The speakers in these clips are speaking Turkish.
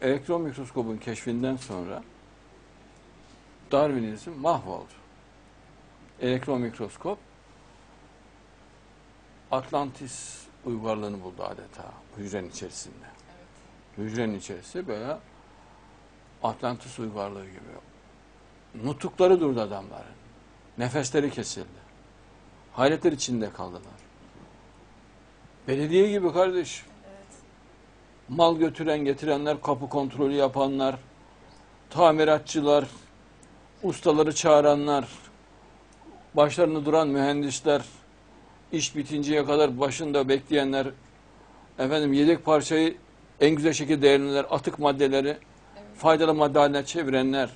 elektron mikroskobun keşfinden sonra Darwinizm mahvoldu. Elektron mikroskop Atlantis uygarlığını buldu adeta hücrenin içerisinde. Hücrenin içerisi böyle Atlantis uygarlığı gibi. Nutukları durdu adamların. Nefesleri kesildi. Hayretler içinde kaldılar. Belediye gibi kardeş. Mal götüren getirenler, kapı kontrolü yapanlar, tamiratçılar, ustaları çağıranlar, başlarında duran mühendisler, iş bitinceye kadar başında bekleyenler, efendim yedek parçayı en güzel şekilde değerlendirenler, atık maddeleri faydalı madde haline çevirenler.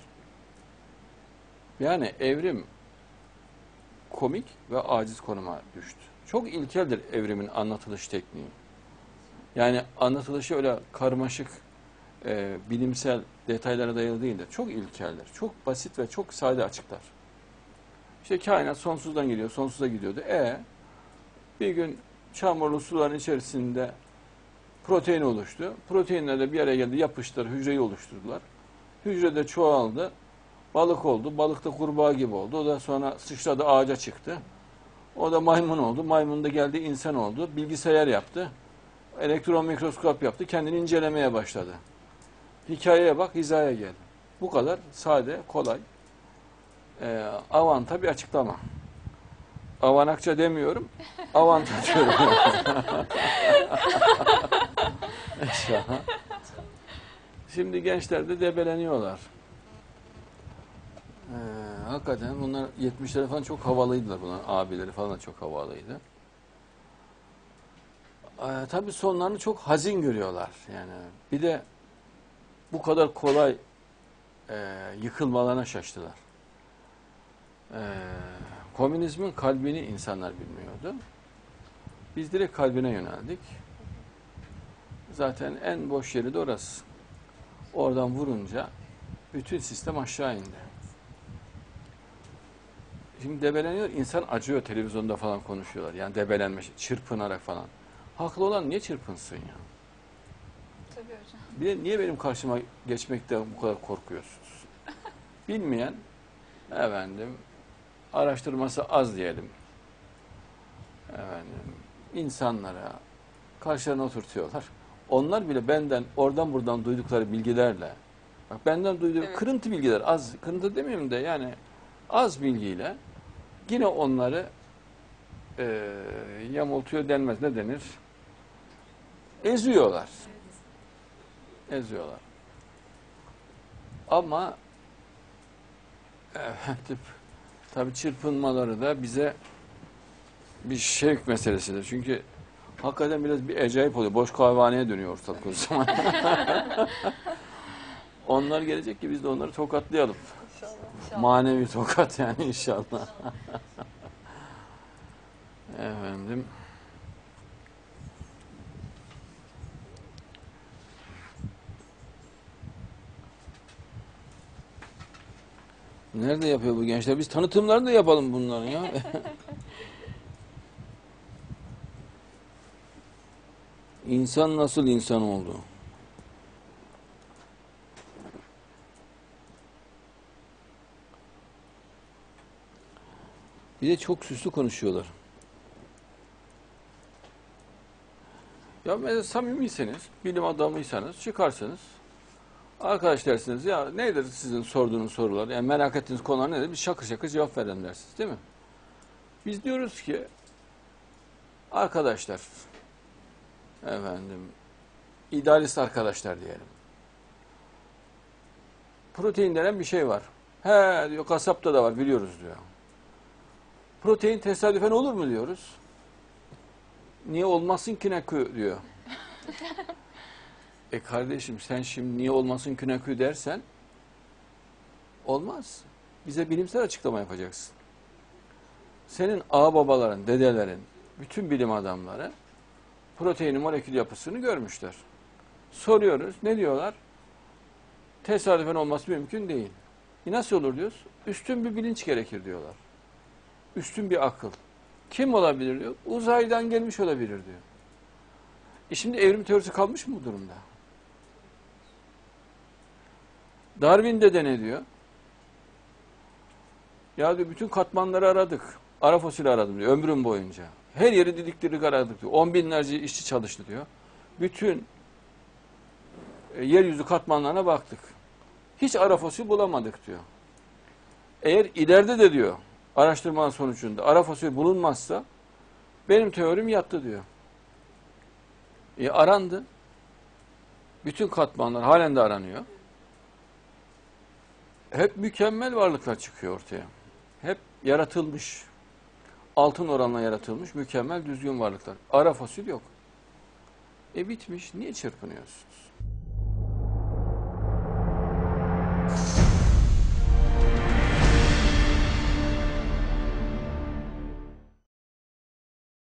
Yani evrim komik ve aciz konuma düştü. Çok ilkeldir evrimin anlatılış tekniği. Yani anlatılışı öyle karmaşık, e, bilimsel detaylara dayalı değildir. Çok ilkeldir. Çok basit ve çok sade açıklar. İşte kainat sonsuzdan geliyor, sonsuza gidiyordu. E bir gün çamurlu suların içerisinde protein oluştu. Proteinler de bir araya geldi, yapıştılar, hücreyi oluşturdular. Hücrede çoğaldı, balık oldu. Balık da kurbağa gibi oldu. O da sonra sıçradı, ağaca çıktı. O da maymun oldu. Maymun da geldi, insan oldu. Bilgisayar yaptı. Elektron mikroskop yaptı. Kendini incelemeye başladı. Hikayeye bak, hizaya gel. Bu kadar sade, kolay. Ee, avanta bir açıklama. Avanakça demiyorum, avanta diyorum. Şimdi gençler de debeleniyorlar. Ee, hakikaten bunlar 70'lere falan çok havalıydılar bunlar. Abileri falan da çok havalıydı. Ee, tabii sonlarını çok hazin görüyorlar. Yani bir de bu kadar kolay e, yıkılmalarına şaştılar. Ee, komünizmin kalbini insanlar bilmiyordu. Biz direkt kalbine yöneldik. Zaten en boş yeri de orası. Oradan vurunca bütün sistem aşağı indi. Şimdi debeleniyor, insan acıyor televizyonda falan konuşuyorlar. Yani debelenmiş, çırpınarak falan. Haklı olan niye çırpınsın ya? Tabii hocam. Bir de niye benim karşıma geçmekte bu kadar korkuyorsunuz? Bilmeyen, efendim, araştırması az diyelim. Efendim, insanlara karşılarına oturtuyorlar. Onlar bile benden oradan buradan duydukları bilgilerle, bak benden duyduğu Evet. kırıntı bilgiler, az, kırıntı demeyeyim de yani az bilgiyle yine onları e, yamultuyor denmez, ne denir? Eziyorlar. Eziyorlar. Ama efendim, tabii çırpınmaları da bize bir şevk meselesidir. Çünkü hakikaten biraz bir acayip oluyor. Boş kahvehaneye dönüyor ortalık o zaman. Onlar gelecek ki biz de onları tokatlayalım. İnşallah. Manevi tokat yani inşallah. Efendim. Nerede yapıyor bu gençler? Biz tanıtımlarını da yapalım bunların ya. İnsan nasıl insan oldu? Bir de çok süslü konuşuyorlar. Ya mesela samimiyseniz, bilim adamıysanız çıkarsınız. Arkadaş dersiniz ya nedir sizin sorduğunuz sorular? Yani merak ettiğiniz konular nedir? Biz şakır şakır cevap verelim dersiniz değil mi? Biz diyoruz ki arkadaşlar efendim idealist arkadaşlar diyelim. Protein denen bir şey var. He diyor kasapta da var biliyoruz diyor. Protein tesadüfen olur mu diyoruz. Niye olmasın ki nekü diyor. e kardeşim sen şimdi niye olmasın ki nekü dersen olmaz. Bize bilimsel açıklama yapacaksın. Senin ağababaların, dedelerin, bütün bilim adamları proteinin molekül yapısını görmüşler. Soruyoruz, ne diyorlar? Tesadüfen olması mümkün değil. E nasıl olur diyoruz? Üstün bir bilinç gerekir diyorlar. Üstün bir akıl. Kim olabilir diyor? Uzaydan gelmiş olabilir diyor. E şimdi evrim teorisi kalmış mı bu durumda? Darwin de ne diyor? Ya diyor bütün katmanları aradık. Ara fosili aradım diyor ömrüm boyunca. Her yeri didik didik aradık diyor. On binlerce işçi çalıştı diyor. Bütün e, yeryüzü katmanlarına baktık. Hiç ara fosil bulamadık diyor. Eğer ileride de diyor araştırma sonucunda ara fosil bulunmazsa benim teorim yattı diyor. E arandı. Bütün katmanlar halen de aranıyor. Hep mükemmel varlıklar çıkıyor ortaya. Hep yaratılmış, altın oranla yaratılmış mükemmel düzgün varlıklar. Ara fosil yok. E bitmiş. Niye çırpınıyorsunuz?